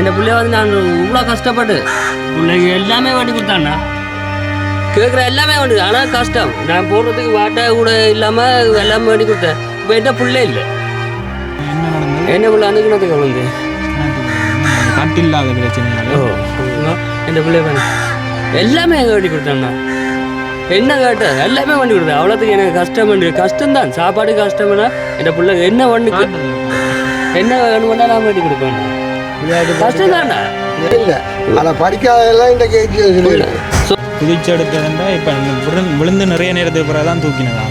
என் பிள்ளைய வந்து நான் இவ்வளோ கஷ்டப்பட்டு பிள்ளைக்கு எல்லாமே வண்டி கொடுத்தாண்ணா கேட்குற எல்லாமே வண்டி ஆனால் கஷ்டம். நான் போடுறதுக்கு வாட்டை கூட இல்லாமல் எல்லாமே வண்டி கொடுத்தேன். இப்போ என்கிட்ட பிள்ளை இல்லை. என்ன என்ன பிள்ளை அனுக்கினதுக்கு வந்து கட்டில்லாத பிரச்சனையால. ஓ என் பிள்ளை பண்ண எல்லாமே எங்கள் வண்டி கொடுத்தாண்ணா என்ன கேட்ட? எல்லாமே வண்டி கொடுத்தேன். அவ்வளோத்துக்கு எனக்கு கஷ்டம் பண்ணி கஷ்டம்தான். சாப்பாடு கஷ்டம்னா என் பிள்ளை என்ன வண்டி என்ன வேணுமெண்டா நான் வண்டி கொடுப்பேன் கஷ்டம் தானே இல்லை. படிக்காதெல்லாம் இப்போ விழுந்து விழுந்து நிறைய நேரத்துக்கு பிறகு தான் தூக்கினதா?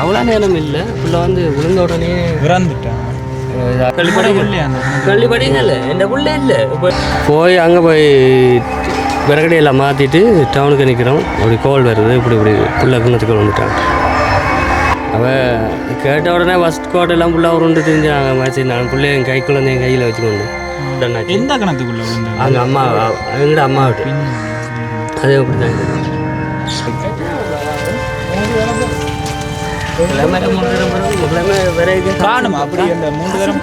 அவ்வளோ நேரம் இல்லை. உள்ள வந்து விழுந்த உடனே இறந்துட்டேன் போய் அங்கே போய் விறகடையெல்லாம் மாற்றிட்டு டவுனுக்கு நிற்கிறோம் அப்படி கோல் வருது. இப்படி இப்படி புள்ள குணத்துக்கு வந்துட்டாங்க. அவள் கேட்ட உடனே ஃபஸ்ட் கோட்டெல்லாம் ஃபுல்லாக உருண்டு தெரிஞ்சாங்க மேட்ச் நான் பிள்ளைய என் கை குழந்தை என் கையில் வச்சுக்கொண்டு எந்த கணத்துக்குள்ள அங்கே அம்மா எங்கட அம்மா விட்டு. அதே அப்படி தான் காணுமா. அப்படி அந்த மூன்று தரம்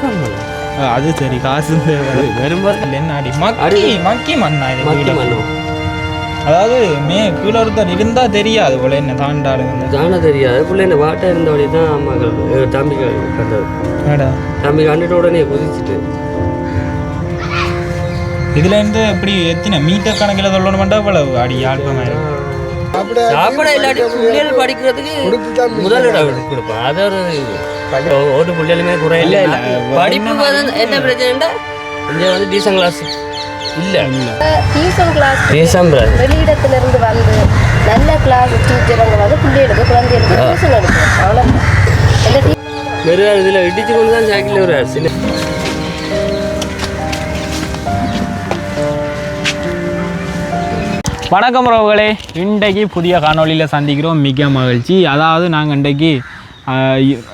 அது சரி காசு. அடி. மக்கி மக்கி மண்ணா இது மக்கி வீடு. அதாவது மே கீழே ஒருத்தர் இருந்தா தெரியாது போல என்ன தாண்டாளுங்க தானே தெரியாது. பிள்ளை இந்த வாட்டை இருந்த வழி தான் அம்மாக்கள் அஹ் தம்பி கண்டது. ஏடா தம்பி கண்டுட்ட உடனே குதிச்சுட்டு. இதுல இருந்து எப்படி எத்தனை மீட்டர் கணக்கில் சொல்லணும் மட்டும் இவ்வளவு? அடி ஆல்பமாயிரும் சாப்பிட இல்லாட்டி பிள்ளைகள் படிக்கிறதுக்கு முதலிடம் கொடுப்பேன் அது ஒரு. ஒரு பிள்ளைகளுமே குறை இல்லை இல்லை. படிப்பு வந்து என்ன பிரச்சனைன்னா இங்கே வந்து டீசன் கிளாஸ் இல்லை. டியூஷன் கிளாஸ் டீசன் வெளியிடத்துல இருந்து வந்து நல்ல கிளாஸ் டீச்சருங்க வந்து பிள்ளைகளுக்கு குழந்தைகளுக்கு டியூஷன் எடுக்கும் வெறும் இதில் இடிச்சு கொண்டு தான் சைக்கிள் ஒரு சின்ன வணக்கம் உறவுகளே. இன்றைக்கு புதிய காணொளியில் சந்திக்கிறோம். மிக மகிழ்ச்சி. அதாவது நாங்கள் இன்றைக்கு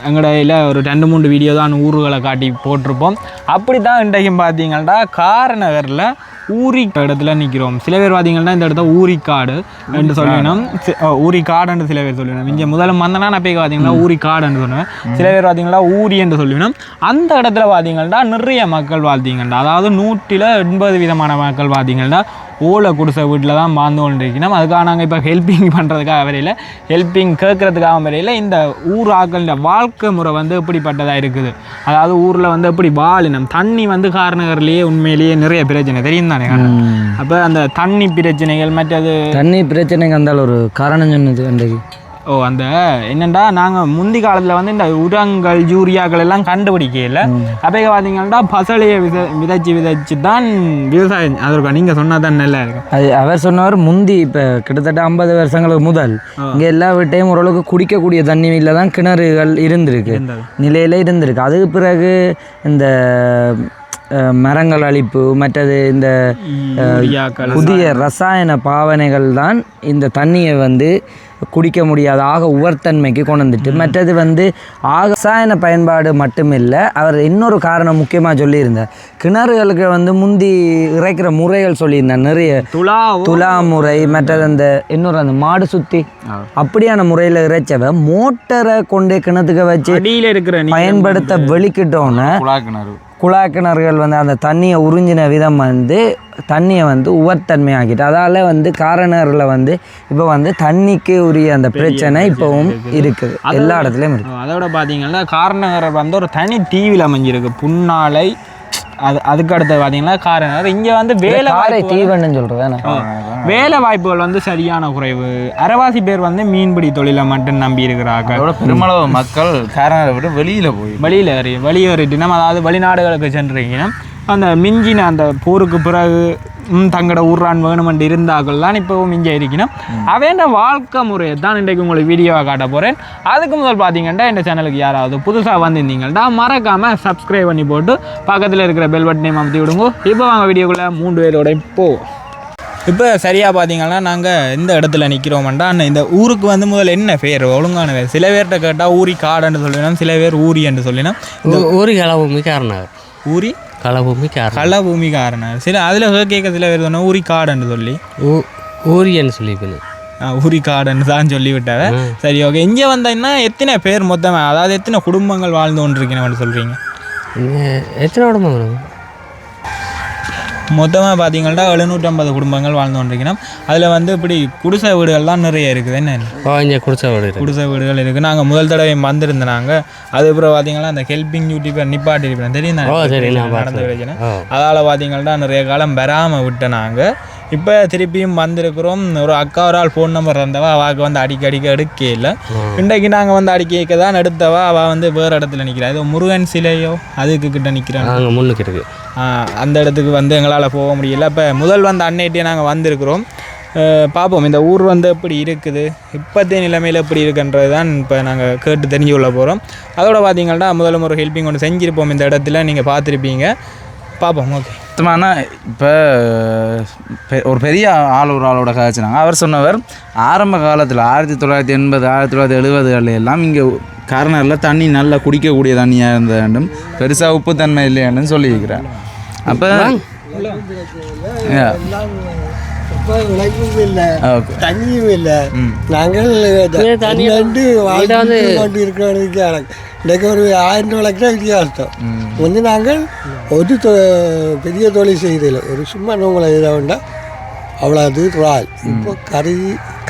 எங்கடையில் ஒரு ரெண்டு மூணு வீடியோ தான் ஊர்களை காட்டி போட்டிருப்போம். அப்படி தான் இன்றைக்கும் பார்த்தீங்கன்னா காரநகரில் ஊரி இடத்துல நிற்கிறோம் சில பேர் பார்த்தீங்கன்னா இந்த இடத்த ஊரிக்காடு என்று சொல்லணும். சி- அஹ் ஊரிக்காடுன்னு சில பேர் சொல்லணும். இங்கே முதல்ல வந்தனா நான் போய் பார்த்தீங்கன்னா ஊரிக்காடுன்னு சொன்னேன். சில பேர் பார்த்தீங்கன்னா ஊரி என்று சொல்லணும் அந்த இடத்துல பார்த்தீங்கன்னா நிறைய மக்கள் பார்த்தீங்கன்னா அதாவது நூற்றில் எண்பது விதமான மக்கள் பார்த்தீங்கன்னா ஓலை குடிசை வீட்டில் தான் வாழ்ந்து கொண்டிருக்கணும் அதுக்காக நாங்கள் இப்போ ஹெல்ப்பிங் பண்ணுறதுக்காக வரையில் ஹெல்ப்பிங் கேட்குறதுக்காக வரையில் இந்த ஊர் ஆக்களின் வாழ்க்கை முறை வந்து எப்படிப்பட்டதாக இருக்குது. அதாவது ஊரில் வந்து எப்படி வாழினம் தண்ணி வந்து காரநகர்லேயே உண்மையிலேயே நிறைய பிரச்சனை. தெரியும் தானே அப்போ அந்த தண்ணி பிரச்சனைகள் மற்றது தண்ணி பிரச்சனைக்கு அந்த ஒரு காரணம் சொன்னது அன்றைக்கு? ஓ அந்த என்னண்டா நாங்கள் முந்தி காலத்தில் வந்து இந்த உரங்கள் யூரியாக்கள் எல்லாம் கண்டுபிடிக்கல. அப்போ பார்த்தீங்கன்னா பசலையை வித விதைச்சு விதைச்சு தான் விவசாயம் அதற்கு நீங்கள் சொன்னால் தான் நல்லா இருக்கும். அது அவர் சொன்னவர் முந்தி இப்போ கிட்டத்தட்ட ஐம்பது வருஷங்களுக்கு முதல். இங்கே எல்லா வீட்டையும் ஓரளவுக்கு குடிக்கக்கூடிய தண்ணியில் தான் கிணறுகள் இருந்திருக்கு. நிலையில் இருந்திருக்கு. அதுக்கு பிறகு இந்த மரங்கள் அழிப்பு மற்றது இந்த புதிய ரசாயன பாவனைகள் தான் இந்த தண்ணியை வந்து குடிக்க முடியாத ஆக உவர்த்தன்மைக்கு கொண்டு வந்துட்டு மற்றது வந்து ஆக ரசாயன பயன்பாடு மட்டுமில்லை அவர் இன்னொரு காரணம் முக்கியமாக சொல்லியிருந்தார். கிணறுகளுக்கு வந்து முந்தி இறைக்கிற முறைகள் சொல்லியிருந்தார். நிறைய துலா துலா முறை மற்றது அந்த இன்னொரு அந்த மாடு சுத்தி அப்படியான முறையில் இறைச்சவ மோட்டரை கொண்டு கிணத்துக்கு வச்சு பயன்படுத்த வெளிக்கிட்டோன்னே குழாய் கிணறுகள் வந்து அந்த தண்ணியை உறிஞ்சின விதம் வந்து தண்ணியை வந்து உவர்த்தன்மை ஆக்கிட்டு அதால் வந்து காரணரில் வந்து இப்போ வந்து தண்ணிக்கு உரிய அந்த பிரச்சனை இப்போவும் இருக்குது. எல்லா இடத்துலையும் இருக்குது அதோட பார்த்தீங்கன்னா காரணகர் வந்து ஒரு தனி டிவியில் அமைஞ்சிருக்கு. புன்னாலை அது அதுக்கு அடுத்து பார்த்தீங்கன்னா காரணர் இங்கே வந்து வேலை காரை வாய்ப்பு தீவன்னு சொல்கிறேன் வேலை வாய்ப்புகள் வந்து சரியான குறைவு. அரைவாசி பேர் வந்து மீன்பிடி தொழிலை மட்டும் நம்பி இருக்கிறார்கள். அதோட பெருமளவு மக்கள் காரணரை விட்டு வெளியில போய் வெளியில் வெளியேறிட்டு நம்ம அதாவது வெளிநாடுகளுக்கு சென்றீங்கன்னா அந்த மிஞ்சின அந்த போருக்கு பிறகு தங்களோட ஊர்ரான் வேணுமென்று இருந்தார்கள் தான் இப்போவும் இங்கே இருக்கணும் அவேண்ட வாழ்க்கை முறையை தான் இன்றைக்கு உங்களுக்கு வீடியோவை காட்ட போகிறேன் அதுக்கு முதல் பார்த்தீங்கன்னா இந்த சேனலுக்கு யாராவது புதுசாக வந்திருந்தீங்கன்னா மறக்காமல் சப்ஸ்கிரைப் பண்ணி போட்டு பக்கத்தில் இருக்கிற பெல் பட்டனையும் அமுத்தி விடுங்க. இப்போ வாங்க வீடியோக்குள்ளே மூன்று பேரோட இப்போ. இப்போ சரியாக பார்த்தீங்கன்னா நாங்கள் இந்த இடத்துல நிற்கிறோம்டா இந்த ஊருக்கு வந்து முதல்ல என்ன பேர்? ஒழுங்கான பேர். சில பேர்கிட்ட கேட்டால் ஊரி காடுன்னு சொல்லினோம் சில பேர் ஊரி என்று சொல்லினோம். ஒரு களபூமி காரணம் ஊரி? களபூமி காரணம். களபூமி காரணம். சில அதில் கேட்க சில பேர் சொன்னால் ஊரி காடுன்னு சொல்லி. ஊரியன்னு சொல்லிக்கணும் ஆ, ஊரி காடுன்னு தான் சொல்லி விட்டாங்க சரி ஓகே. இங்கே வந்தீங்கன்னா எத்தனை பேர் மொத்தமாக அதாவது எத்தனை குடும்பங்கள் வாழ்ந்து கொண்டிருக்கணும்னு சொல்கிறீங்க எத்தனை குடும்பம் மொத்தமாக பார்த்தீங்கன்னா எழுநூற்றம்பது குடும்பங்கள் வாழ்ந்து கொண்டிருக்கணும் அதில் வந்து இப்படி குடிசை வீடுகள்லாம் நிறைய இருக்குது. என்ன இங்கே குடிச்சா வீடு குடிசை வீடுகள் இருக்குது நாங்கள் முதல் தடவை வந்திருந்தோம் நாங்கள் அதுக்கப்புறம் பார்த்தீங்கன்னா அந்த ஹெல்பிங் யூடியூபர் நிப்பாட்டி இருப்பேன். தெரியும் நடந்த ஓ. அதால் பார்த்தீங்கன்னா நிறைய காலம் வராமல் விட்ட நாங்கள் இப்போ திருப்பியும் வந்திருக்கிறோம். ஒரு அக்கா ஒரு ஆள் ஃபோன் நம்பர் இருந்தவா அவாவுக்கு வந்து அடிக்க அடிக்க எடுக்கல இன்றைக்கு நாங்கள் வந்து அடிக்க தான் எடுத்தவா அவள் வந்து வேறு இடத்துல நிற்கிறா ஏதோ முருகன் சிலையோ அதுக்கு கிட்ட நிற்கிறான் அங்கே முன்னுக்கு இருக்கு. அந்த இடத்துக்கு வந்து எங்களால் போக முடியல. இப்போ முதல் வந்து அன்னைட்டே நாங்கள் வந்திருக்கிறோம். பார்ப்போம் இந்த ஊர் வந்து எப்படி இருக்குது? இப்போத்தைய நிலைமையில் எப்படி இருக்குன்றது தான் இப்போ நாங்கள் கேட்டு தெரிஞ்சு கொள்ள போகிறோம் அதோட பார்த்தீங்கன்னா முதல்ல ஒரு ஹெல்ப்பிங் ஒன்று செஞ்சுருப்போம் இந்த இடத்துல நீங்கள் பார்த்துருப்பீங்க பார்ப்போம் ஓகே. மொத்தமான இப்போ ஒரு பெரிய ஆள் ஒரு ஆளோட கதைச்சினாங்க அவர் சொன்னவர் ஆரம்ப காலத்தில் ஆயிரத்தி தொள்ளாயிரத்தி எண்பது ஆயிரத்தி தொள்ளாயிரத்தி எழுபதுகளில் எல்லாம் இங்கே கர்னரில் தண்ணி நல்லா குடிக்கக்கூடிய தண்ணியாக இருந்த வேண்டும். பெருசாக உப்புத்தன்மை இல்லையான்னு சொல்லியிருக்கிறார். அப்போ தண்ணியும் இல்லை. நாங்கள் வாழ்ந்து கொண்டு இருக்கிறதுக்கு எனக்கு இன்றைக்கு ஒரு ஆயிரம் ரூபாய்க்கு தான் வித்தியாசம். வந்து நாங்கள் ஒரு தொ- பெரிய தொழில் செய்யறதில்ல ஒரு சும்மா நோங்களை இதை வேண்டா அவ்வளோ அது இறால். இப்போ கறி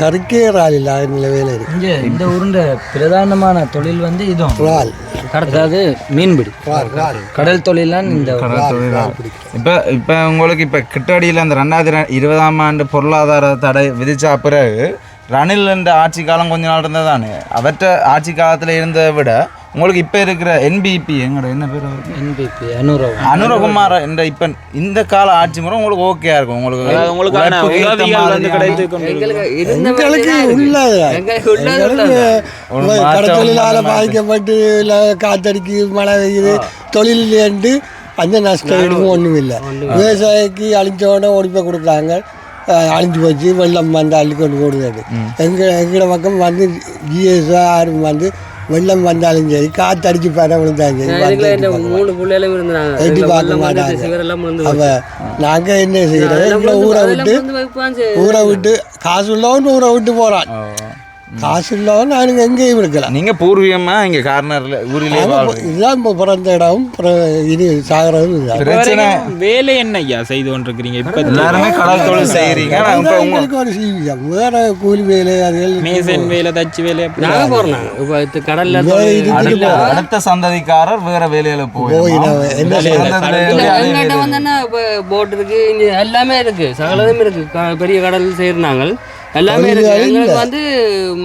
கறிக்கே இறால் இல்லை ஆயிரம் நிலவையில் இருக்கு. இங்கே இந்த ஊருண்ட பிரதானமான தொழில் வந்து இதுவும். இறால். அதாவது மீன்பிடி. கடல் தொழிலான் இந்த இப்போ இப்போ உங்களுக்கு இப்போ கிட்டடியில் அந்த ரெண்டாயிரத்தி இருபதாம் ஆண்டு பொருளாதார தடை விதிச்ச பிறகு ரணில் என்ற ஆட்சி காலம் கொஞ்ச நாள் இருந்தது தானே அவற்ற ஆட்சி காலத்தில் இருந்ததை விட உங்களுக்கு இப்போ இருக்கிற என்பிபி எங்கட என்ன பேர்? என்பிபி அனுரவம் அனுரகுமார். என்ற இப்போ இந்த கால ஆட்சி முறை உங்களுக்கு ஓகேயா இருக்கும். உங்களுக்கு மாற்றம் தொழிலால் பாதிக்கப்பட்டு இல்லை காத்தடிக்கு மழை பெய்யுது தொழில் என்று அந்த நஷ்டம் எதுவும் ஒன்றும் இல்லை விவசாயிக்கு அழிஞ்சோடனே ஓடி போய் கொடுக்குறாங்க. அழிஞ்சு போச்சு வெள்ளம் வந்து அள்ளி கொண்டு போடுது எங்கள் எங்களோட பக்கம் வந்து ஜிஎஸ் ஆரும் வந்து வெள்ளம் வந்தாலும் சரி காத்தடிச்சு படம் விழுந்தாலும் சரி மூணு பிள்ளைகளும் இருந்தாங்க எட்டி பார்க்க மாட்டாங்க. அப்போ நாங்கள் என்ன செய்கிறோம் எங்களை ஊரை விட்டு ஊரை விட்டு காசு உள்ளவன் ஊரை விட்டு போகிறான் காசு உள்ளவன் நானுங்க எங்கேயும் இருக்கலாம். நீங்க பூர்வீகமா இங்க கார்னர்ல ஊரிலே இதுதான் இப்போ பிறந்த இடம் பிற- இது சாகிறதும் பிரச்சனை வேலை என்ன ஐயா செய்து கொண்டிருக்கிறீங்க இப்போ எல்லாருமே கடல் தொழில் செய்யறீங்க ஆனா இப்ப உங்க எங்களுக்கு ஒரு சீவியம் வேற கூலி வேலை அதுகள் மேசன் வேலை தச்சு வேலை நாங்கள் போகிறோம் இப்போ கடல்ல அடுத்த சந்ததிக்காரர் வேற வேலையில போய் என்ன போட் இருக்கு இங்க எல்லாமே இருக்கு. சகலதும் இருக்கு. பெரிய கடல் செய்கிறாங்க எல்லாமே இருக்கு. எங்களுக்கு வந்து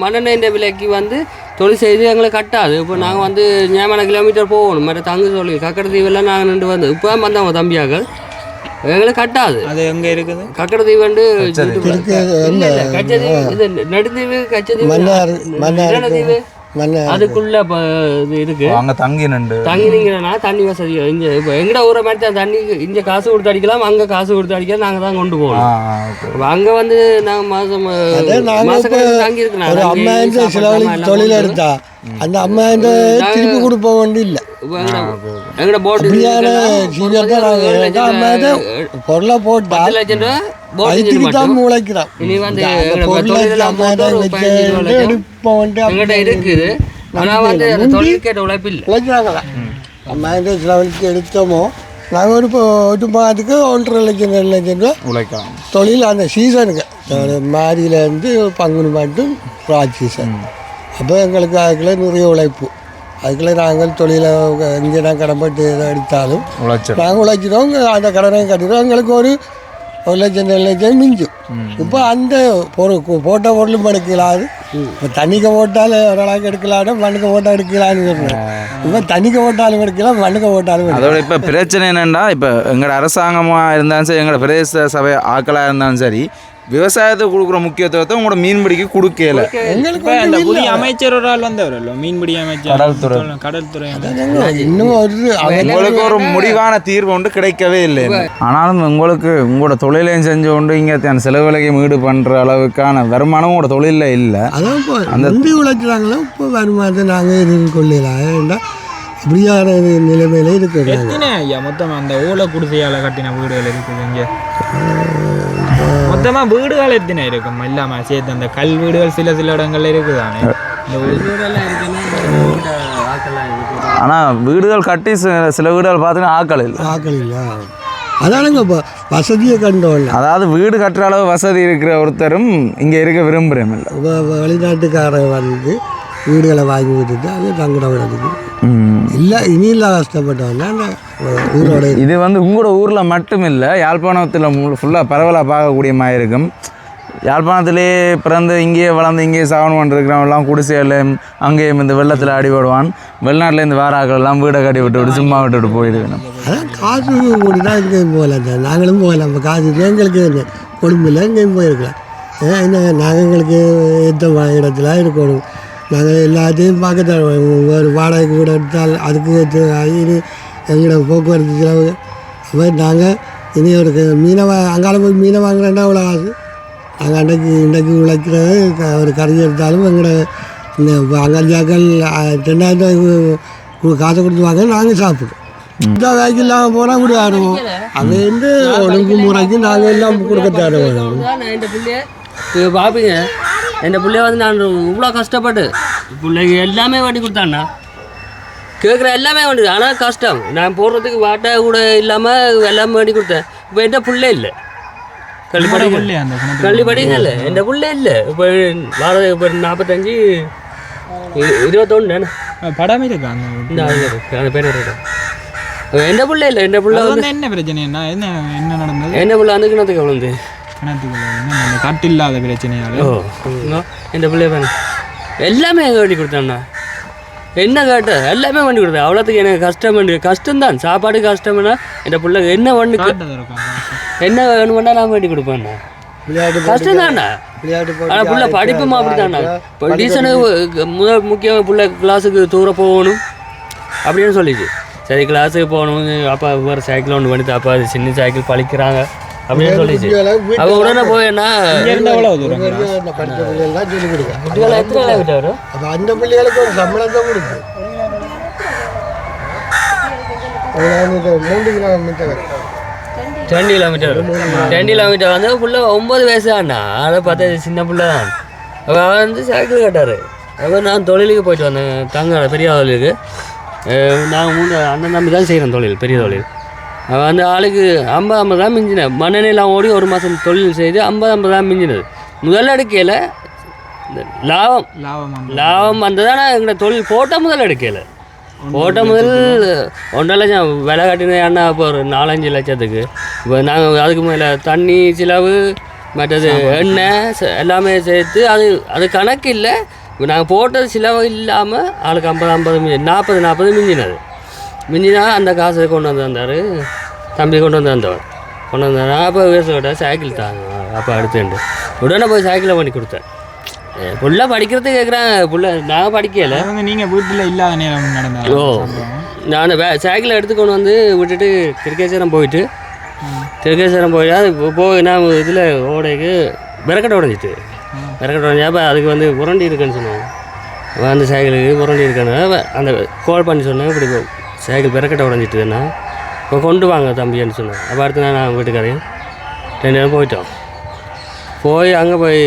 மண்ணெண்ணெய் விலைக்கு வந்து தொழில் செய்து எங்களுக்கு கட்டாது. இப்போ நாங்கள் வந்து ஞாபகம் கிலோமீட்டர் போகணும். மற்ற தங்கு சொல்லி கக்கட தீவெல்லாம் நாங்கள் நின்று வந்து இப்போ வந்தவங்க தம்பியாக்கள். எங்களுக்கு கட்டாது. அது எங்க இருக்குது? கக்கட தீவு வந்து கச்சதீவு இது நடுத்தீவு கச்சதீவு மன்னார் மன்னார் அதுக்குள்ள இப்போ இது இருக்கு அங்க தங்கி நின்று. தங்கி நிற்கிறனா தண்ணி வசதி. இங்க இப்போ எங்கட ஊரை மாதிரி தான் தண்ணி இங்க காசு கொடுத்து அடிக்கலாம் அங்க காசு கொடுத்து அடிக்கலாம் நாங்க தான் கொண்டு போகணும். அப்ப அங்க வந்து நாங்க மாசம் அதே நாங்க மாசக்கணக்கு தங்கி இருக்கணும். ஒரு அம்மா இந்த சிலவழிக்கு தொழில் எடுத்தா அந்த அம்மா இந்த திருப்பி கொடுப்ப வேண்டி இல்லை. எங்கட போட்டு நாங்கள் அம்மா இந்த பொருளை போட்டா பத்து லட்சம் ரூபா போட்டு வயிற்றுக்கு தான் முளைக்கிறோம் இனி வந்து எங்கிட்ட இருக்குது வந்து அந்த உழைக்கிறாங்களா எடுத்தோமோ நாங்கள் ஒரு இப்போ ஒரு மாதத்துக்கு ஒன்றரை லட்சம் ரெண்டு லட்சம் ரூபா உழைக்கலாம் தொழில் அந்த சீசனுக்கு மாரியிலேருந்து பங்குனி மட்டும் ராஜ் சீசன் அப்போ எங்களுக்கு அதுக்குள்ள நிறைய உழைப்பு அதுக்குள்ள நாங்கள் தொழிலை இங்கே நான் கடன்பட்டு எதை எடுத்தாலும் நாங்கள் உழைக்கிறோம் அந்த கடனையும் கட்டிடுவோம் எங்களுக்கு ஒரு ஒரு லட்சம் ரெண்டு லட்சம் மிஞ்சும். இப்போ அந்த பொருள் போட்ட பொருளும் எடுக்கலாது. இப்போ தண்ணிக்க போட்டாலும் ஓரளவுக்கு எடுக்கலாம் மண்ணுக்கு போட்டால் எடுக்கலான்னு சொல்கிறேன் இப்போ தண்ணிக்க போட்டாலும் எடுக்கலாம் மண்ணுக்கு போட்டாலும் அதோட இப்போ பிரச்சனை என்னன்னா இப்போ எங்களோட அரசாங்கமாக இருந்தாலும் சரி எங்களோட பிரதேச சபை ஆக்களாக இருந்தாலும் சரி விவசாயத்துக்கு கொடுக்குற முக்கியத்துவத்தை உங்களோட மீன்பிடிக்கு கொடுக்கல. எங்களுக்கு ஒண்ணும் புதிய. அமைச்சர் ஒரு ஆள் வந்தவர் மீன்பிடி அமைச்சர். கடல்துறை. கடல்துறை. இன்னும் ஒரு உங்களுக்கு ஒரு முடிவான தீர்வு ஒன்று கிடைக்கவே இல்லை. ஆனாலும் உங்களுக்கு உங்களோட தொழிலையும் செஞ்சு கொண்டு இங்கே தன் செலவுலையும் ஈடு பண்ணுற அளவுக்கான வருமானம் உங்களோட தொழிலில் இல்லை. அதான் முந்தி உழைக்கிறாங்களோ இப்போ வருமானத்தை நாங்கள் எதுவும் கொள்ளலாம் ஏன்டா அப்படியான இது நிலைமையில எத்தனை ஐயா? மொத்தமா அந்த ஓலை குடிசையால கட்டின வீடுகள் இருக்குது இங்க. மொத்தமா வீடுகள் எத்தனை இருக்கும் இல்லாம சேர்த்து அந்த கல் வீடுகள் சில சில இடங்கள்ல இருக்குதானே ஆனால் வீடுகள் கட்டி சில சில வீடுகள் பார்த்தீங்கன்னா ஆக்கள் இல்லை ஆக்கள் இல்லை அதானுங்க இப்போ வசதியை கண்டோம்ல அதாவது வீடு கட்டுற அளவு வசதி இருக்கிற ஒருத்தரும் இங்கே இருக்க விரும்புகிறேன் இல்லை வ- வ- வெளிநாட்டுக்காரன் வந்து வீடுகளை வாங்கி விட்டுட்டு அது தங்குட விடுறதுக்கு. இல்லை இனி இல்லாத கஷ்டப்பட்டவங்க ஊரோட இது வந்து உங்களோட ஊரில் மட்டும் இல்லை யாழ்ப்பாணத்தில் ஃபுல்லாக பரவலாக பார்க்கக்கூடிய மாதிரி இருக்கும். யாழ்ப்பாணத்திலே பிறந்து இங்கேயே வளர்ந்து இங்கேயே சாவணம் பண்ணிருக்கிறவங்கலாம் குடிசையில் அங்கேயும் இந்த வெள்ளத்தில் அடிபடுவான் வெளிநாட்டிலேருந்து வாராக்கள் எல்லாம் வீடை கட்டி விட்டு விட்டு சும்மா விட்டுட்டு போயிடுவேன் அதான் காசு கூடி தான் எங்கேயும் போகலாம் சார் நாங்களும் போகலாம் இப்போ காசு எங்களுக்கு கொழும்பில் எங்கேயும் போயிருக்கலாம் ஏன் என்ன நாங்கள் எங்களுக்கு எந்த இடத்துல இருக்கணும். நாங்கள் எல்லாத்தையும் பார்க்கத்தான் ஒரு வாடகைக்கு கூட எடுத்தால் அதுக்கு ஏற்ற இது எங்களோட போக்குவரத்து செலவு. அப்போ நாங்கள் இனி ஒரு மீனை வா அங்கால போய் மீனை வாங்குறேன்னா அவ்வளோ காசு. நாங்கள் அன்றைக்கு இன்றைக்கு உழைக்கிறது க- ஒரு கறி எடுத்தாலும் எங்களோட இந்த அங்கஞ்சாக்கள் ரெண்டாயிரம் ரூபாய் காசை கொடுத்து வாங்க நாங்கள் சாப்பிடுவோம். இந்த வேலைக்கு இல்லாமல் போனால் கூட ஆடுவோம். அது வந்து ஒழுங்கு முறைக்கு நாங்கள் எல்லாம் கொடுக்க தருவோம் நான் என் பிள்ளைய வந்து நான் இவ்வளோ கஷ்டப்பட்டு? பிள்ளைக்கு எல்லாமே வண்டி கொடுத்தாண்ணா கேட்குற எல்லாமே வண்டி ஆனால் கஷ்டம். நான் போடுறதுக்கு வாட்டை கூட இல்லாமல் எல்லாமே வண்டி கொடுத்தேன். இப்போ எந்த பிள்ளை இல்லை. குணத்தை கல்வி படிக்கல எந்த பிள்ளை இல்லை. இப்போ வார இப்போ நாற்பத்தஞ்சு இருபத்தொன்று தானே. படமே அந்த பேர் எந்த பிள்ளை இல்லை? எந்த பிள்ளை வந்து வந்து என்ன பிரச்சனைன்னா என்ன என்ன நடந்தது? என்ன பிள்ளை? அந்த கிணத்துக்கு விழுந்து. கிணத்துக்குள்ள வந்து அந்த கட்டு இல்லாத பிரச்சனையால. ஓ. இந்த பாருங்க. எல்லாமே கொடுத்தாண்ணா என்ன கேட்ட? எல்லாமே வண்டி கொடுத்தேன். அவ்வளோத்துக்கு எனக்கு கஷ்டம் வேண்டு கஷ்டம்தான். சாப்பாடு கஷ்டம்னா இந்த பிள்ளை என்ன இருக்கா என்ன வேணுமெண்டா நான் வண்டி கொடுப்பேன்ண்ணா விளையாட்டு கஷ்டம் போட்டி, ஆனால் புள்ள படிப்புமா அப்படித்தாண்ணா இப்போ டீசனுக்கு முதல் முக்கியம் புள்ள கிளாஸுக்கு தூர போகணும் அப்படின்னு சொல்லிச்சு. சரி கிளாஸுக்கு போகணும் அப்பா வேறு சைக்கிள் ஒன்று பண்ணி அப்பா அது சின்ன சைக்கிள் பழிக்கிறாங்க. அப்படின்னு சொல்லிச்சு. அவ உடனே போயேன்னா படித்த தான் கொடுக்க. எத்தனை வரும் அப்போ அந்த பிள்ளைகளுக்கு ஒரு சம்பளத்தை கொடுக்கு மூன்று கிலோமீட்டர். ரெண்டு கிலோமீட்டர். ரெண்டு கிலோமீட்டர் வந்து புள்ள ஒம்பது வயசு ஆண்டா அதை பார்த்தா சின்ன புள்ள தான். அவன் வந்து சைக்கிள் கட்டாரு அவன் நான் தொழிலுக்கு போயிட்டு வந்தேன். தங்க பெரிய தொழிலுக்கு. நாங்கள் மூணு அண்ணன் தம்பி தான் செய்கிறோம் தொழில் பெரிய தொழில். அவன் வந்து ஆளுக்கு ஐம்பது ஐம்பது தான் மிஞ்சினேன் மண்ணெண்ணெயெல்லாம் ஓடி ஒரு மாதம் தொழில் செய்து ஐம்பது ஐம்பது தான் மிஞ்சினது. முதல் எடுக்கையில் இந்த லாபம். லாபம் லாபம் வந்ததானா எங்களை தொழில் போட்ட முதல் எடுக்கல போட்ட முதல் ஒன்றரை லட்சம். விலை கட்டினா இப்போ ஒரு நாலஞ்சு லட்சத்துக்கு. இப்போ நாங்கள் அதுக்கு மேலே தண்ணி செலவு மற்றது எண்ணெய் எல்லாமே சேர்த்து அது அது கணக்கு இல்லை இப்போ நாங்கள் போட்டது செலவு இல்லாமல் ஆளுக்கு ஐம்பது ஐம்பது மிஞ்சி நாற்பது நாற்பது மிஞ்சினது. மிஞ்சினா அந்த காசை கொண்டு வந்து வந்தார் தம்பி கொண்டு வந்து வந்தவர் கொண்டு வந்தார் அப்போ விவசாயிட்ட சைக்கிள் தாங்க அப்போ எடுத்துட்டு உடனே போய் சைக்கிளை பண்ணி கொடுத்தேன். புள்ள படிக்கிறது கேட்குறாங்க புள்ள நான் படிக்கல. அது வந்து நீங்க வீட்டுல இல்லாத நேரம் ஓ. நான் வே சைக்கிளை எடுத்துக்கொண்டு வந்து விட்டுட்டு திருக்கேஸ்வரம் போயிட்டு திருக்கேஸ்வரம் போயிட்டு அது போய் நான் இதில் ஓடைக்கு விறக்கட்டை உடஞ்சிட்டு. விறக்கட்டை உடஞ்சி அப்போ அதுக்கு வந்து உரண்டி இருக்குன்னு சொன்னாங்க. அந்த சைக்கிளுக்கு உரண்டி இருக்கானு அவன் அந்த கால் பண்ணி சொன்னேன். இப்படி சைக்கிள் விறக்கட்டை உடஞ்சிட்டுதுன்னா இப்போ கொண்டு வாங்க தம்பின்னு சொன்னேன் அப்போ அடுத்த நாள் நான் வீட்டுக்காரையும் ரெண்டு நேரம் போயிட்டோம். போய் அங்கே போய்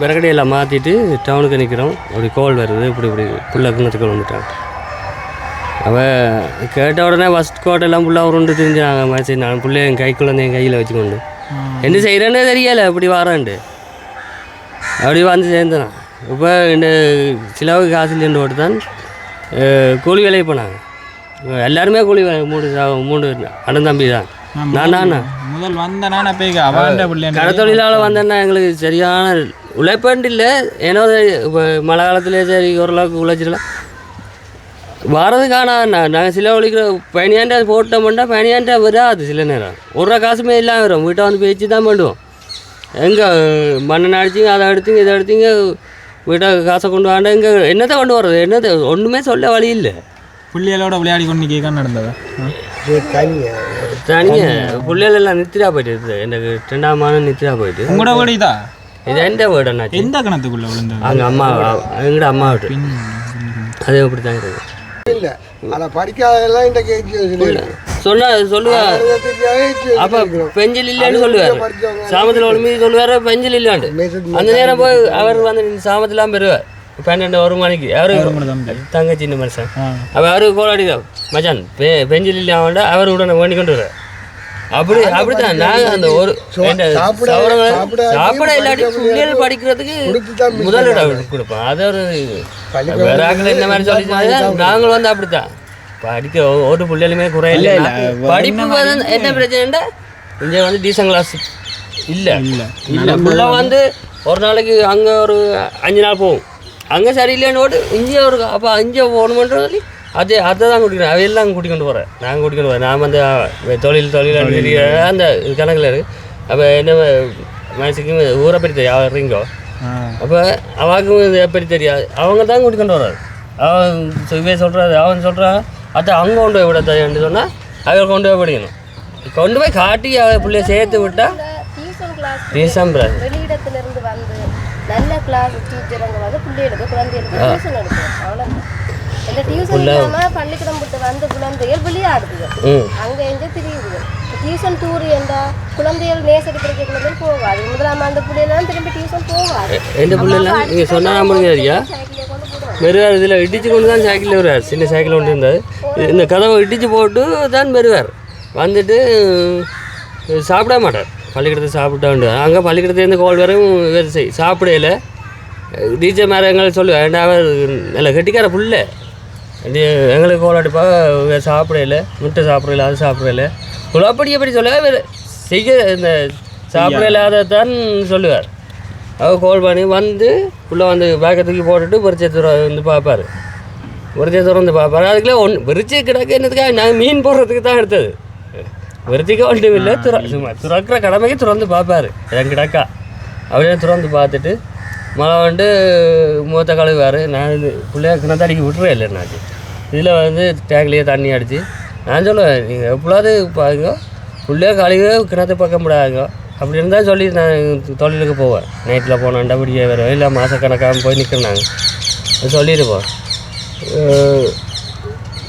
விறகடையெல்லாம் மாற்றிட்டு டவுனுக்கு நிற்கிறோம் அப்படி கோல் வருது இப்படி இப்படி புள்ள குணத்துக்கு வந்துட்டாங்க அவள் கேட்ட உடனே ஃபஸ்ட் கோட்டெல்லாம் ஃபுல்லாக உருண்டு தெரிஞ்சாங்க மாதிரி நான் பிள்ளை என் கை என் கையில் வச்சுக்கொண்டு. என்ன செய்கிறேன்னே தெரியலை இப்படி வரான்ட்டு. அப்படி வந்து சேர்ந்தேன். இப்போ இந்த சிலவுக்கு காசு இல்லைன்னு போட்டு தான் கூலி வேலைக்கு போனாங்க. எல்லாருமே கூலி மூணு மூணு அண்ணன் தம்பி தான். நான் முதல் வந்த நான பேக அவாண்ட பிள்ளை கடத்தொழிலாளர் வந்தேன்னா எங்களுக்கு சரியான உழைப்பேண்டு இல்லை. ஏன்னா இப்போ மழை காலத்துலேயே சரி ஓரளவுக்கு உழைச்சிடலாம். வரது காணாதுண்ணா நாங்கள் சில ஒழிக்கிற பனியாண்டா போட்டோம்னா பனியாண்டா வராது சில நேரம். ஒரு காசுமே இல்லாமல் வரும். வீட்டை வந்து பேச்சு தான் பண்ணுவோம். எங்கே மண்ணை அடிச்சிங்க அதை எடுத்தீங்க இதை எடுத்தீங்க வீட்டை காசை கொண்டு வாண்ட இங்கே என்னத்தை கொண்டு வர்றது? என்னத்தை ஒன்றுமே சொல்ல வழி இல்லை. பிள்ளைகளோட விளையாடி கொண்டு கேட்க நடந்தது பிள்ளைகள் எல்லாம் நித்திரா போயிட்டு எனக்கு ரெண்டாம் மாதம் நித்திரா போயிட்டு உங்களோட வீடு இதா இது எந்த வீடு அண்ணாச்சி எந்த கிணத்துக்குள்ள விழுந்தது அங்கே அம்மா எங்கட அம்மா வீட்டு அது அப்படி தான் இருக்குது இல்லை ஆனால் படிக்காதெல்லாம் இந்த கேஜி சொன்னா சொல்லுவா அப்போ பெஞ்சில் இல்லைன்னு சொல்லுவார் சாமத்தில் ஒரு மீதி சொல்லுவார் பெஞ்சில் இல்லாண்டு அந்த நேரம் போய் அவர் வந்து சாமத்திலாம் பெறுவார் பன்னெண்டு ஒரு மணிக்கு. அவரு தங்கச்சி இந்த மனுஷன் அப்போ அவரு கோலாடி மச்சான் பெ பெஞ்சில் இல்லாம அவர் உடனே வேண்டி கொண்டு வருவார். அப்படி அப்படித்தான். நாங்கள் அந்த ஒரு சாப்பிட- இல்லாட்டி பிள்ளைகள் படிக்கிறதுக்கு முதலிடம் கொடுப்போம் அது ஒரு வேற ஆட்கள் இந்த மாதிரி சொல்லி நாங்கள் வந்து அப்படித்தான். படிக்க ஒரு பிள்ளைகளுமே குறை இல்லை படிப்பு வந்து என்ன பிரச்சனைன்னா இங்கே வந்து டீசன் கிளாஸ் இல்லை. இல்லை. இல்லை ஃபுல்லாக வந்து ஒரு நாளைக்கு அங்கே ஒரு அஞ்சு நாள் போகும். அங்கே சரியில்லைன்னு ஓட்டு இங்கே ஒரு அப்போ அங்கே போகணுமென்ற சொல்லி அது அதை தான் குடிக்கணும் அவையெல்லாம் கூட்டிக்கொண்டு போகிறேன் நான் கூட்டிக்கொண்டு போகிறேன் நான் வந்து அஹ், தொழில் தொழில் அந்த கணக்கில் இருக்கு. அப்போ என்ன மனசுக்கு ஊரை பற்றி தெரியும் அவர் ரிங்கோ அப்போ அவாக்கும் இது எப்படி தெரியாது. அவங்க தான் கூட்டிக்கொண்டு வர்றாரு. அவன் இவன் சொல்கிறாரு அவன் சொல்கிறான் அதை அங்கே கொண்டு போய் விட தெரியும்னு சொன்னால் அவர் கொண்டு போய் படிக்கணும் கொண்டு போய் காட்டி அவ பிள்ளைய சேர்த்து விட்டா டியூஷன் கிளாஸ் டீச்சருங்க வந்து பிள்ளைகளுக்கு குழந்தைகளுக்கு டியூஷன் எடுக்கணும் அவ்வளோதான் இந்த டியூஷன் இல்லாம பள்ளிக்கூடம் விட்டு வந்து குழந்தைகள் விளையாடுதுங்க ம். அங்க எங்க தெரியுது. டியூஷன் டூர் என்றா குழந்தைகள் நேசடி படிக்க குழந்தைகள் போகாது முதலாம் ஆண்டு பிள்ளைலாம் திரும்பி டியூஷன் போகாது எந்த பிள்ளைலாம் நீங்கள் சொன்னால் போடுவாங்க வருவார் இதில் இடிச்சு கொண்டு தான் சைக்கிளில் வருவார். சின்ன சைக்கிள் கொண்டு இருந்தார். இந்த கதவை இடிச்சு போட்டு தான் வருவார். வந்துட்டு சாப்பிட மாட்டார். பள்ளிக்கூடத்தை சாப்பிட்டாண்டு அங்கே பள்ளிக்கூடத்துலேருந்து கோல் வரையும் வேறு செய் சாப்பிடையில டீச்சர் மேலே எங்களை சொல்லுவார் ஏன்னா அவர் நல்ல கெட்டிக்கார புள்ள. எங்களுக்கு கோல் அடிப்பா வேறு சாப்பிடையில முட்டை சாப்பிடல அது சாப்பிடல குழப்படி எப்படி சொல்ல செய்ய இந்த சாப்பிடல அதை தான் சொல்லுவார். அவர் கால் பண்ணி வந்து உள்ளே வந்து பேக்கை தூக்கி போட்டுட்டு பரிச்சை தூர வந்து பார்ப்பார். பரிச்சை திறந்து பார்ப்பார். அதுக்குள்ளே ஒன்று விரிச்சு கிடக்க என்னதுக்காக? நாங்கள் மீன் போடுறதுக்கு தான் எடுத்தது. விரிச்சிக்க ஒன்றும் இல்லை துற சும்மா துறக்கிற கடமைக்கு திறந்து பார்ப்பாரு. என் கிடக்கா. அப்படியே திறந்து பார்த்துட்டு மழை வந்து மூத்த கழுவார் நான் இது பிள்ளைய கிணத்தடிக்கு விட்டுறே இல்லை நான் இதில் வந்து டேங்க்லேயே தண்ணி அடித்து நான் சொல்லுவேன் நீங்கள் எப்பொழுது பாருங்க பிள்ளைய கழுவி கிணத்து பக்கம் விடாதுங்க. அப்படி இருந்தால் சொல்லி நான் தொழிலுக்கு போவேன். நைட்டில் போனேன்டா அப்படியே வேறு இல்லை மாதக்கணக்காக போய் நிற்கிறேன் நாங்கள் சொல்லியிருப்போம்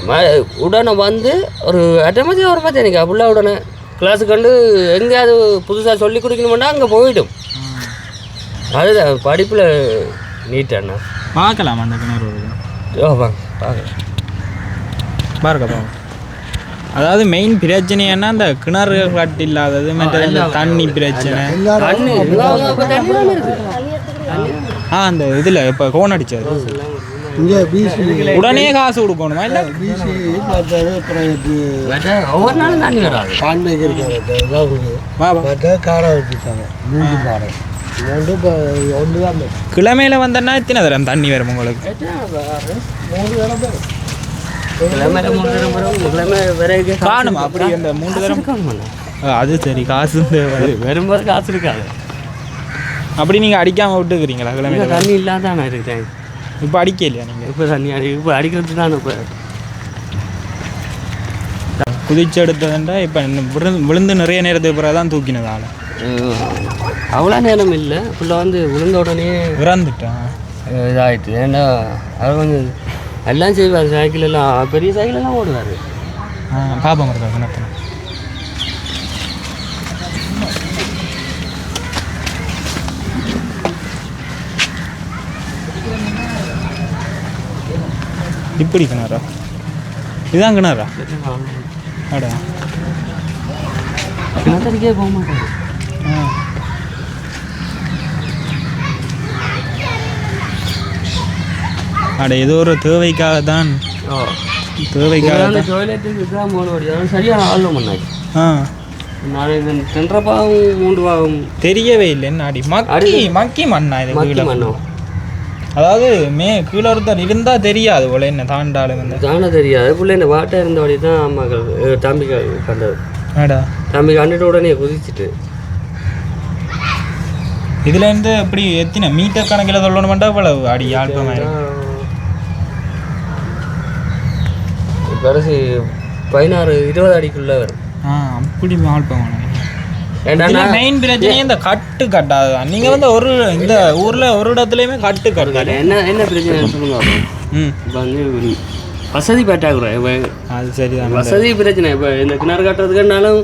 ம- உடனே வந்து ஒரு அட்டமதி ஒரு பார்த்தேன் எனக்கு அப்படிலாம் உடனே கிளாஸுக்கு வந்து எங்கேயாவது புதுசாக சொல்லி கொடுக்கணுமெண்டா அங்கே போயிடும். அதுதான் படிப்பில் நீட்டாண்ணா பார்க்கலாம் அந்த கிணறு ஓ பார்க்கலாம். பாருங்க பாருங்க. அதாவது மெயின் பிரச்சனை என்ன அந்த கிணறு கட்டு இல்லாதது மற்ற இந்த தண்ணி பிரச்சனை. ஆ அந்த இதில் இப்போ கோன் அடிச்சது இங்கே பிசி உடனே காசு கொடுக்கணுமா இல்லை? ஒவ்வொரு நாளும் தண்ணி வராது. மூன்று இப்போ ஒன்று தான். கிழமையில வந்தேன்னா எத்தனை தரம் தண்ணி வரும் உங்களுக்கு? மூணு தரம் வரும். காணுமா? அப்படி அந்த மூன்று தரம் அது சரி காசு தேவை. வரும்போது காசு இருக்காது. அப்படி நீங்கள் அடிக்காமல் விட்டுக்கிறீங்களா கிழமையில? தண்ணி இல்லாதான் இருக்கேன். இப்போ அடிக்கலையா நீங்கள் இப்போ தண்ணி அடி இப்போ அடிக்கிறது தான் இப்போ. குதிச்சு எடுத்ததுண்டா இப்போ விழுந்து விழுந்து நிறைய நேரத்துக்கு பிறகு தான் தூக்கினது ஆளை. அவ்வளோ நேரம் இல்லை. ஃபுல்லாக வந்து விழுந்த உடனே இறந்துட்டான் அஹ், இதாயிட்டு. ஏன்னா அவர் கொஞ்சம் எல்லாம் செய்வார். சைக்கிள் எல்லாம் பெரிய சைக்கிள் எல்லாம் ஓடுவார். ஆ பாப்பம் இருக்கா கிணத்துல இப்படி கிணறா இதுதான் கிணறா அடா கிணத்தடிக்கே போக மாட்டார். ஆ அட ஏதோ ஒரு தேவைக்காக தான் தேவைக்காக அந்த டாய்லெட்டுக்கு தான் மூணு வடி அவன் சரியான ஆளும் பண்ணாச்சு ஆ. நான் இது மூன்று பாவும் தெரியவே இல்லை. நாடி மக்கி மக்கி மண்ணா இது மக்கி கீழே? மண்ணம் அதாவது மே கீழே ஒருத்தர் இருந்தா தெரியாது போல என்ன தாண்டாலும் வந்து. தானே தெரியாது. பிள்ளை இந்த வாட்டை இருந்த வழி தான் அம்மாக்கள் அஹ், தம்பி க- கண்டது. அடா. தம்பி கண்டுட்டு உடனே குதிச்சுட்டு. இதுல இருந்து எப்படி எத்தனை? மீட்டர் கணக்கில் சொல்லணுமெண்டா இவ்வளவு? அடி ஆல்பம் ஆயிரும் கடைசி பதினாறு இருபது அடிக்குள்ள வரும். ஆ அப்படி நான் மெயின் பிரச்சனை இந்த கட்டு கட்டாதுதான் நீங்க வந்து ஒரு இந்த ஊர்ல ஒரு இடத்துலயுமே கட்டு கட்டாது என்ன என்ன பிரச்சனை சொல்லுங்க இப்போ வந்து வசதி பற்றாக்குறை. அது சரிதான். வசதி பிரச்சனை. இப்போ இந்த கிணறு கட்டுறதுக்குனாலும்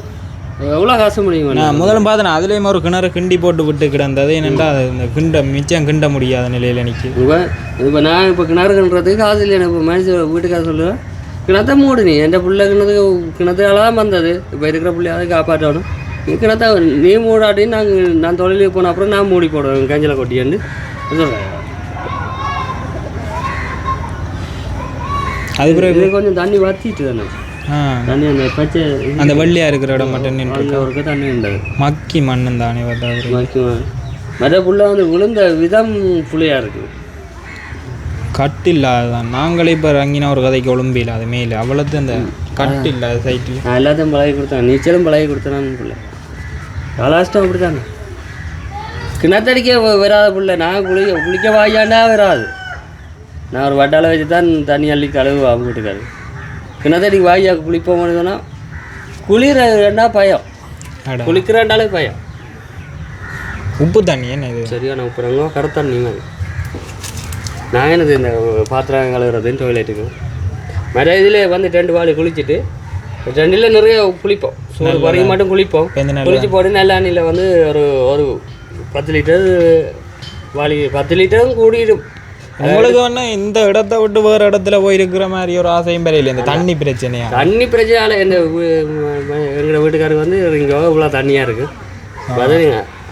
எவ்வளோ காசு முடியும் நான் முதல்ல பார்த்தேன் அதுலேயும் ஒரு கிணறு கிண்டி போட்டு விட்டு கிடந்தது. என்னென்னா அது இந்த கிண்ட மிச்சம் கிண்ட முடியாத நிலையில் நிற்கி இப்போ இப்போ நான் இப்போ கிணறு கண்டுறதுக்கு காசு இல்லை இப்போ மனுஷன் வீட்டுக்கார சொல்லுவேன் கிணத்த மூடு நீ என் பிள்ளை கிணத்து கிணத்துக்கால தான் வந்தது. இப்போ இருக்கிற பிள்ளையாவது காப்பாற்றணும். நீ கிணத்த நீ மூடாட்டி நாங்கள் நான் தொழிலுக்கு போன அப்புறம் நான் மூடி போடுவேன் கஞ்சில் கொட்டியாண்டு சொல்கிறேன் அது பிறகு கொஞ்சம் தண்ணி வத்திட்டு தானே. தண்ணி அந்த பச்சை அந்த வெள்ளையா இருக்கிற இடம் மட்டும் நின்று தண்ணி உண்டாது மக்கி மண்ணும் தானே பார்த்தா மற்ற புள்ள வந்து விழுந்த விதம் புளியாக இருக்குது கட்டு இல்லாததான் நாங்களே இப்போ இறங்கின ஒரு கதைக்கு ஒழும்பில அது மேலே. அவ்வளோத்து அந்த கட்டு இல்லாத சைட்டில் நான் எல்லாத்தையும் பழகி கொடுத்தேன். நீச்சலும் பழகி கொடுத்தேன் பிள்ளை லாஸ்ட்டாக அப்படி தானே கிணத்தடிக்க வராத பிள்ளை நான் குளிக்க குளிக்க வாயாண்டா வராது. நான் ஒரு வட்டால வச்சு தான் தண்ணி அள்ளி கழுவு அவங்க வீட்டுக்காரு. கிணத்தடிக்கு வாயா குளிப்போம் சொன்னால் குளிரண்டா பயம். குளிக்கிறண்டாலே பயம். உப்பு தண்ணி என்ன இது? சரியான உப்புறங்க கரெக்டாக நீங்கள் நான் என்னது இந்த பாத்திரம் கழுவுறதுன்னு டொய்லெட்டுக்கு மற்ற இதில் வந்து ரெண்டு வாளி குளிச்சுட்டு ரெண்டில் நிறைய குளிப்போம். சூடு குறைக்க மட்டும் குளிப்போம். குளிச்சு போட்டு நல்ல அண்ணியில் வந்து ஒரு ஒரு பத்து லிட்டர் வாளி பத்து லிட்டரும் கூடிடும். உங்களுக்கு வேணா இந்த இடத்த விட்டு வேறு இடத்துல போயிருக்கிற மாதிரி ஒரு ஆசையும் பெறையில இந்த தண்ணி பிரச்சனையா? தண்ணி பிரச்சனை இந்த எங்களோட வீட்டுக்காரருக்கு வந்து இங்கே இவ்வளோ தண்ணியாக இருக்குது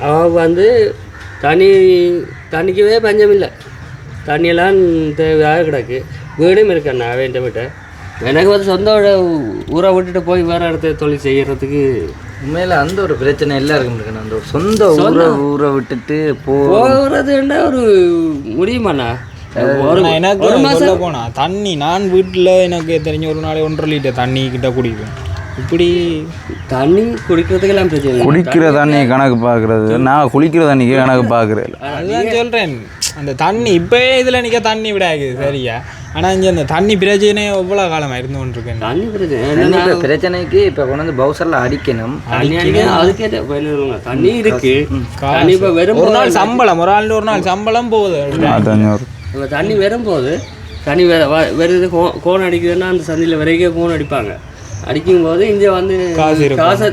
அவங்க வந்து தண்ணி தண்ணிக்கவே பஞ்சம் இல்லை. தண்ணியெல்லாம் தேவையாக கிடக்கு. வீடும் இருக்கு அண்ணா அவன் வீட்டை எனக்கு வந்து சொந்த ஊரை விட்டுட்டு போய் வேறு இடத்துல தொழில் செய்யறதுக்கு உண்மையில அந்த ஒரு பிரச்சனை எல்லாருக்கும் இருக்கு அந்த சொந்த ஊரை ஊரை விட்டுட்டு போ போகிறதுன்னா ஒரு முடியுமாண்ணா எனக்கு ஒரு மாதம் போனா தண்ணி நான் வீட்டில் எனக்கு தெரிஞ்ச ஒரு நாளை ஒன்றரை லிட்டர் தண்ணி கிட்ட குடிப்பேன். இப்படி தண்ணி குடிக்கிறதுக்கெல்லாம் பிரச்சனை இல்லை. குடிக்கிற தண்ணியை கணக்கு பார்க்குறது. நான் குளிக்கிற தண்ணிக்கு கணக்கு பார்க்குறேன் அதுதான் சொல்கிறேன் அந்த தண்ணி இப்போயே இதில் நிற்க தண்ணி விடாது சரியா? ஆனால் இங்கே அந்த தண்ணி பிரச்சனை எவ்வளோ காலமாக இருந்து கொண்டிருக்கேன் தண்ணி பிரச்சனை தண்ணி பிரச்சனைக்கு இப்ப கொண்டு வந்து பவுசர்ல அடிக்கணும். தண்ணி பதினொருங்க தண்ணி இருக்கு. தண்ணி இப்போ வெறும் ஒரு நாள் சம்பளம் ஒரு ஆள் ஒரு நாள் சம்பளம் போகுது. இப்போ தண்ணி வரும்போது தண்ணி வெ வ- வருது கோ கோன் அடிக்குதுன்னா அந்த சந்தியில் வரைக்கும் கோன் அடிப்பாங்க. அடிக்கும் போது இங்கே வந்து காசு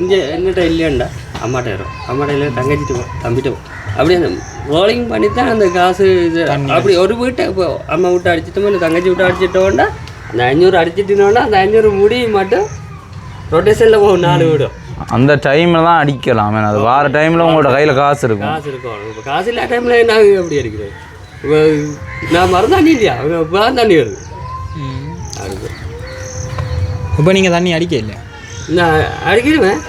இங்கே என்னட்ட இல்லையாண்டா? அம்மாட்ட வரும். அம்மாட்ட இல்லை தங்கச்சிட்டு தம்பிட்டு போ அப்படி அந்த ரோலிங் பண்ணி தான் அந்த காசு இது அப்படி ஒரு வீட்டை இப்போ அம்மா விட்டு அடிச்சிட்டோமோ இல்லை தங்கச்சி விட்டு அடிச்சிட்டோம்னா அந்த அஞ்சூறு அடிச்சிட்டோம்னா அந்த அஞ்சூறு முடி மட்டும் ரொட்டேஷனில் போகும் நாலு வீடும். அந்த டைமில் தான் அடிக்கலாம். அது வார டைமில் உங்களோட கையில் காசு இருக்கும். காசு இருக்கும். இப்போ காசு இல்லாத டைமில் நான் எப்படி அடிக்கிறேன் இப்போ நான் மரம் தண்ணி இல்லையா? இப்போ தான் தண்ணி வருது அதுக்கு இப்போ நீங்கள் தண்ணி அடிக்க இல்லை நான் அடிக்கிடுவேன்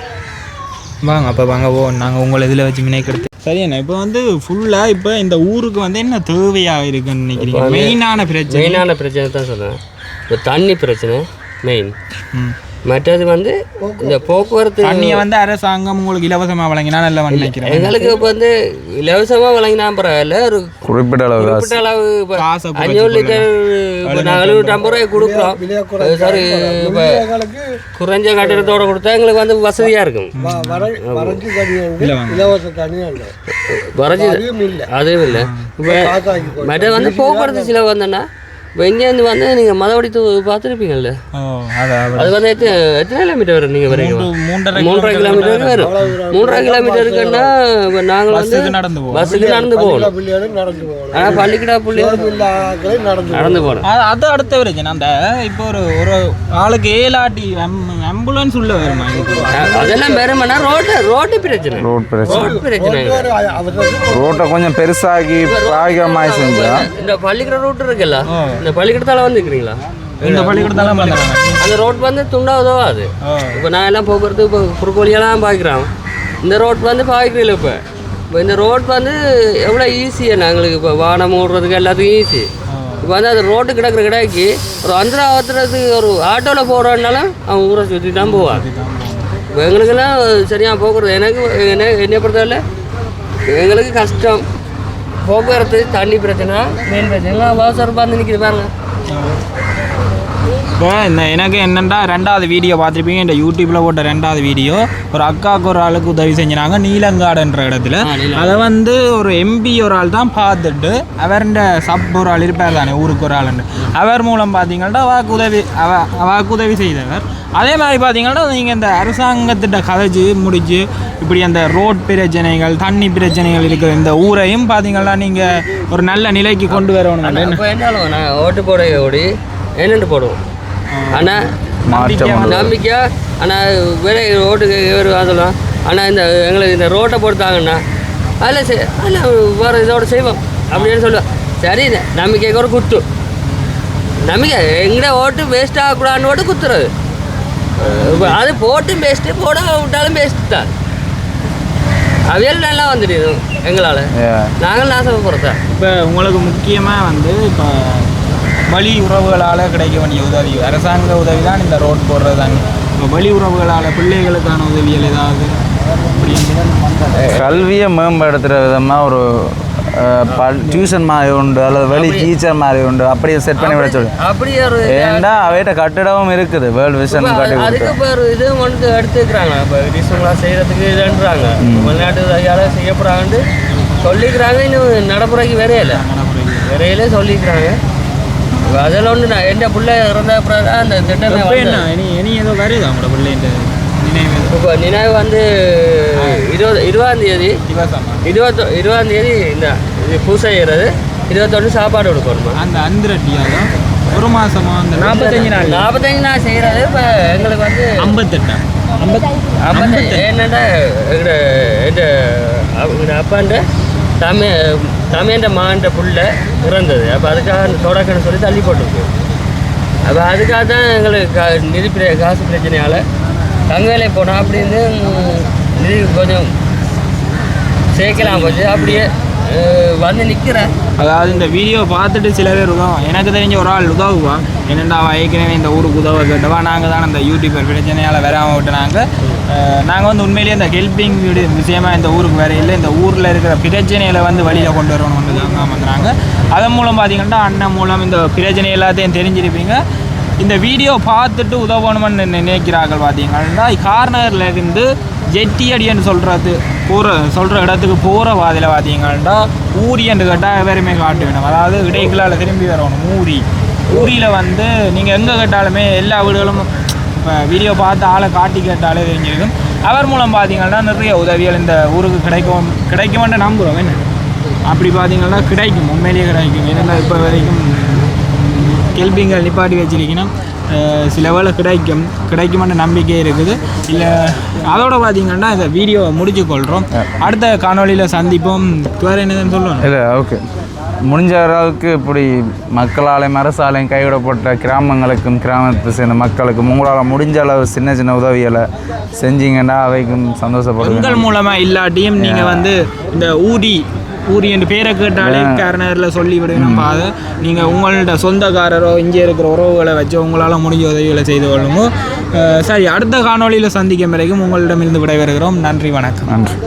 வாங்க அப்போ வாங்க ஓ நாங்கள் உங்களை இதில் வச்சு மினைக்கெடுத்து சரிண்ணா இப்போ வந்து ஃபுல்லாக இப்போ இந்த ஊருக்கு வந்து என்ன தேவையாக இருக்குன்னு நினைக்கிறீங்க? மெயினான பிரச்சனை. மெயினான பிரச்சனை தான் சொல்கிறேன் இப்போ தண்ணி பிரச்சனை மெயின் ம். மற்றது வந்து இந்த போக்குவரத்து தண்ணியை வந்து அரசாங்கம் உங்களுக்கு இலவசமாக வழங்கினா நல்லா நினைக்கிறேன். எங்களுக்கு இப்போ வந்து இலவசமாக வழங்கினா பரவாயில்ல ஒரு குறிப்பிட்ட அளவு குறிப்பிட்ட அளவு அஞ்சூறு லிட்டர் இப்போ நாங்கள் எழுநூற்றம்பது ரூபாய் கொடுக்குறோம். சாரி இப்போ குறைஞ்ச கட்டணத்தோட கொடுத்தா எங்களுக்கு வந்து வசதியாக இருக்கும். வரைஞ்சி அதுவும் இல்லை. இப்போ மற்ற வந்து போக்குவரத்து செலவு வந்தேன்னா இப்போ இங்கேருந்து வந்து நீங்கள் மதவடி தூ பார்த்துருப்பீங்கல்ல அது வந்து எத்தனை எத்தனை கிலோமீட்டர் வரும் நீங்கள் வரீங்க மூன்றரை கிலோமீட்டர் வரும். மூன்றரை கிலோமீட்டருக்குன்னா இப்போ நாங்கள் வந்து பஸ்ஸுக்கு நடந்து போவோம் பஸ்ஸுக்கு நடந்து போகணும். ஆனால் பள்ளிக்கூட ஆட்களே நடந்து போகணும். அது அடுத்த பிரச்சனை அந்த இப்போ ஒரு ஒரு ஆளுக்கு ஏலாட்டி ஆம்புலன்ஸ் உள்ள வருமா? அதெல்லாம் வெறுமனா ரோட்டு ரோட்டு பிரச்சனை. ரோட் பிரச்சனை. ரோட்டு அவசரம் ரோட்டை கொஞ்சம் பெருசாக்கி பாய்கமாய் செஞ்சா? இந்த பள்ளிக்கூட ரூட் இருக்குல்ல? இந்த பள்ளிக்கூடத்தால வந்துக்கிறீங்களா இந்த பள்ளிக்கூடத்தெல்லாம் பண்ணுறாங்க அந்த ரோட் வந்து துண்டா உதவாது இப்போ நான் எல்லாம் போக்குவரத்து இப்போ குறுக்கு வழியெல்லாம் இந்த ரோட் வந்து பாய்க்கிறீங்கள இப்போ? இப்போ இந்த ரோட் வந்து எவ்வளோ ஈஸியாக நாங்களுக்கு இப்போ வானம் ஓடுறதுக்கு எல்லாத்துக்கும் ஈஸி இப்போ வந்து அது ரோட்டு கிடக்கிற கடைக்கு ஒரு அந்தரா ஆத்துறதுக்கு ஒரு ஆட்டோவில் போகிறோன்னாலும் அவன் ஊரை சுற்றி தான் போவான் இப்போ எங்களுக்கெல்லாம் சரியாக போக்குறது எனக்கு என்ன என்னை பொறுத்தவரை எங்களுக்கு கஷ்டம். போக்குவரத்து தண்ணி பிரச்சனை மெயின் பிரச்சனை. அவசரம் பார்த்து நிற்கிது பாருங்க. இப்போ இந்த எனக்கு என்னென்னா ரெண்டாவது வீடியோ பார்த்துருப்பீங்க? இந்த யூடியூப்பில் போட்ட ரெண்டாவது வீடியோ ஒரு அக்காவுக்கு ஒரு ஆளுக்கு உதவி செஞ்சினாங்க. நீலங்காடுன்ற இடத்துல. அதை வந்து ஒரு எம்பி ஒரு ஆள் தான் பார்த்துட்டு அவர்ண்ட சப் ஒரு ஆள் இருப்பார் தானே ஊருக்கு ஒரு ஆளுண்டு அவர் மூலம் பார்த்தீங்கன்னா அவாக்கு உதவி அவ அவாக்கு உதவி செய்தவர். அதே மாதிரி பார்த்தீங்கன்னா நீங்கள் இந்த அரசாங்கத்திட்ட கதைச்சு முடிச்சு இப்படி அந்த ரோட் பிரச்சனைகள் தண்ணி பிரச்சனைகள் இருக்கிற இந்த ஊரையும் பார்த்தீங்கன்னா நீங்கள் ஒரு நல்ல நிலைக்கு கொண்டு வரணும். ஓட்டு போட ஓடி என்னென்று போடுவோம்? ஆனால் மாற்றம் நம்பிக்கையா? ஆனால் வேற ரோட்டுக்கு வேறு அதெல்லாம் ஆனால் இந்த எங்களுக்கு இந்த ரோட்டை போட்டாங்கன்னா அதில் செய் அதில் வேறு இதோட செய்வோம். அப்படின்னு சொல்லுவோம் சரி நம்பிக்கைக்கு ஒரு குத்து. நம்பிக்கை எங்கட ஓட்டு வேஸ்ட் ஆகக்கூடாதுன்னு ஓட்டு குத்துறது. அது போட்டு வேஸ்ட்டு போட விட்டாலும் வேஸ்ட்டு தான். அவியல் நல்லா வந்துடுது எங்களால். நாங்கள் நாசம் போகிறதா இப்போ உங்களுக்கு முக்கியமாக வந்து இப்போ வழி உறவுகளால் கிடைக்க வேண்டிய உதவி. அரசாங்க உதவி தான் இந்த ரோட் போடுறது இப்போ வழி உறவுகளால் பிள்ளைகளுக்கான உதவிகள் ஏதாவது கல்வியை மேம்படுத்துகிற விதமாக ஒரு டியூஷன் மாதிரி உண்டு அல்லது வெளி டீச்சர் மாதிரி உண்டு. அப்படியே செட் பண்ணி விட சொல்லு. அப்படி ஒரு ஏன்டா கட்டிடமும் இருக்குது. வேர்ல்டு விஷன் கட்டி அதுக்கு ஒரு இது வந்து எடுத்துக்கிறாங்க. இப்போ ரீசன்லாம் செய்கிறதுக்கு இதுன்றாங்க. வெளிநாட்டு ஐயால செய்ய போகிறாங்கன்ட்டு சொல்லிக்கிறாங்க. இன்னும் நடைமுறைக்கு வரையில. வரையில சொல்லிக்கிறாங்க. அதில் ஒன்று நான் என் பிள்ளை இறந்த தான் அந்த திட்டமே என்ன. இனி இனி ஏதோ வருதா உங்களோட பிள்ளைன்ற நினைவு? இப்போ நினைவு வந்து இருபது இருபதாம் தேதி. இருபத்தொ இருபதாம் தேதி இந்த இது பூசை செய்கிறது இருபத்தொன்று சாப்பாடு கொடுக்கணுமா? அந்த அந்திரட்டியாக ஒரு மாசமா அந்த நாற்பத்தஞ்சு நாள். நாற்பத்தஞ்சு நாள் செய்கிறது இப்போ எங்களுக்கு வந்து ஐம்பத்தெட்டா ஐம்பத்தி அப்போ என்னடா எங்கட எங்க எங்கட அப்பாண்ட தமிழ் தமிழ்ன்ற மான்ற புள்ள இறந்தது. அப்போ அதுக்காக அந்த தொடக்கன்னு சொல்லி தள்ளி போட்டிருக்கு. அப்போ அதுக்காக தான் எங்களுக்கு கா நிதி பிர காசு பிரச்சனையால் தங்கவேலை போனோம் அப்படின்னு நிதி கொஞ்சம் சேர்க்கலாம் கொஞ்சம். அப்படியே வந்து நிற்கிறேன் அதாவது இந்த வீடியோ பார்த்துட்டு சில பேர் உதவும் எனக்கு தெரிஞ்ச ஒரு ஆள் உதவுவா என்னென்னா அவள் ஏற்கனவே இந்த ஊருக்கு உதவ கேட்டவா? நாங்கள் தான் அந்த யூடியூபர் பிரச்சனையால் வராமல் விட்டுனாங்க நாங்கள் வந்து உண்மையிலேயே இந்த ஹெல்பிங் வீடு விஷயமா இந்த ஊருக்கு வேறு இல்லை. இந்த ஊரில் இருக்கிற பிரச்சனைகளை வந்து வழியில் கொண்டு வரணும்னு தான் வந்துறாங்க அதன் மூலம் பார்த்திங்கன்னா அண்ணன் மூலம் இந்த பிரச்சனை எல்லாத்தையும் தெரிஞ்சிருப்பீங்க. இந்த வீடியோ பார்த்துட்டு உதவணும்னு நினைக்கிறார்கள் பார்த்தீங்கன்னா கார்னரில் இருந்து ஜெட்டி அடின்னு சொல்கிறது போகிற சொல்கிற இடத்துக்கு போகிற வாதியில் பார்த்தீங்கன்னா ஊரி என்று கேட்டால் எவருமே காட்ட வேணும் அதாவது விடைகளால் திரும்பி வரணும் ஊரி. ஊரியில் வந்து நீங்கள் எங்கே கேட்டாலுமே எல்லா வீடுகளும் இப்போ வீடியோ பார்த்து ஆளை காட்டி கேட்டாலே தெரிஞ்சிருக்கும். அவர் மூலம் பார்த்தீங்கன்னா நிறைய உதவிகள் இந்த ஊருக்கு கிடைக்கும் கிடைக்கும்னு நம்புகிறோம். என்ன? அப்படி பார்த்தீங்கன்னா கிடைக்கும். உண்மையிலேயே கிடைக்கும். ஏன்னா இப்போ வரைக்கும் கெல்பிங்கள் நிப்பாட்டி வச்சிருக்கீங்கன்னா சில வேளை கிடைக்கும் கிடைக்குமென்ற நம்பிக்கை இருக்குது. இல்லை அதோட பார்த்தீங்கன்னா இந்த வீடியோவை முடிச்சு கொள்கிறோம். அடுத்த காணொளியில் சந்திப்போம். வேறு என்னதுன்னு சொல்லுவோம் இல்லை ஓகே. முடிஞ்ச அளவுக்கு இப்படி மக்களாலையும் அரசாலையும் கைவிடப்பட்ட கிராமங்களுக்கும் கிராமத்தை சேர்ந்த மக்களுக்கும் உங்களால் முடிஞ்ச அளவு சின்ன சின்ன உதவிகளை செஞ்சீங்கன்னா அவைக்கும் சந்தோஷப்படுவேன். உங்கள் மூலமாக இல்லாட்டியும் நீங்கள் வந்து இந்த ஊடி ஊரி என்று பேரை கேட்டாலே கேரனரில் சொல்லி விடுவேன் பாதை நீங்கள் உங்கள்ட்ட சொந்தக்காரரோ இங்கே இருக்கிற உறவுகளை வச்சு உங்களால் முடிஞ்ச உதவிகளை செய்து கொள்ளுங்க சரி அடுத்த காணொளியில் சந்திக்கும் வரைக்கும் உங்களிடமிருந்து விடைபெறுகிறோம். நன்றி வணக்கம். நன்றி.